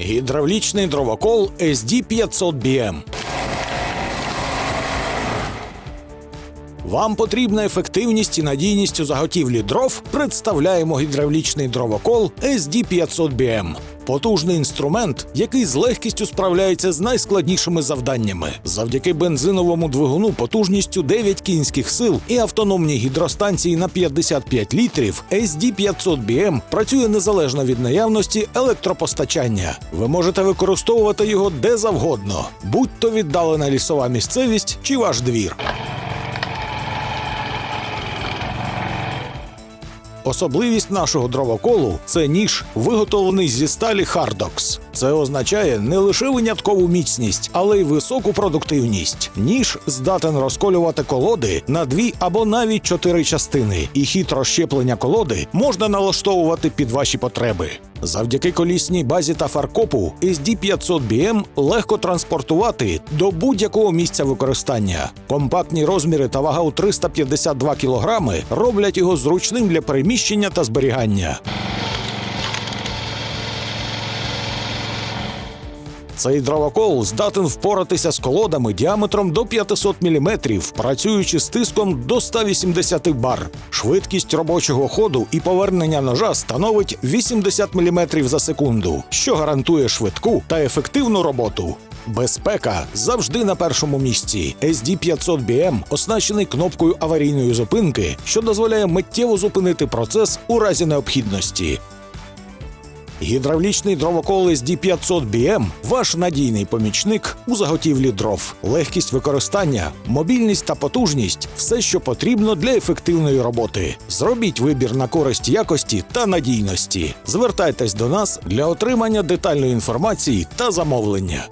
Гідравлічний дровокол SD500BM. Вам потрібна ефективність і надійність у заготівлі дров. Представляємо гідравлічний дровокол SD500BM. Потужний інструмент, який з легкістю справляється з найскладнішими завданнями. Завдяки бензиновому двигуну потужністю 9 кінських сил і автономній гідростанції на 55 літрів, SD500BM працює незалежно від наявності електропостачання. Ви можете використовувати його де завгодно, будь то віддалена лісова місцевість чи ваш двір. Особливість нашого дровоколу це ніж, виготовлений зі сталі Hardox. Це означає не лише виняткову міцність, але й високу продуктивність. Ніж здатен розколювати колоди на дві або навіть чотири частини, і хід розщеплення колоди можна налаштовувати під ваші потреби. Завдяки колісній базі та фаркопу SD500BM легко транспортувати до будь-якого місця використання. Компактні розміри та вага у 352 кг роблять його зручним для переміщення та зберігання. Цей дровокол здатен впоратися з колодами діаметром до 500 мм, працюючи з тиском до 180 бар. Швидкість робочого ходу і повернення ножа становить 80 мм за секунду, що гарантує швидку та ефективну роботу. Безпека завжди на першому місці. SD500BM оснащений кнопкою аварійної зупинки, що дозволяє миттєво зупинити процес у разі необхідності. Гідравлічний дровокол SD500BM – ваш надійний помічник у заготівлі дров. Легкість використання, мобільність та потужність все, що потрібно для ефективної роботи. Зробіть вибір на користь якості та надійності. Звертайтесь до нас для отримання детальної інформації та замовлення.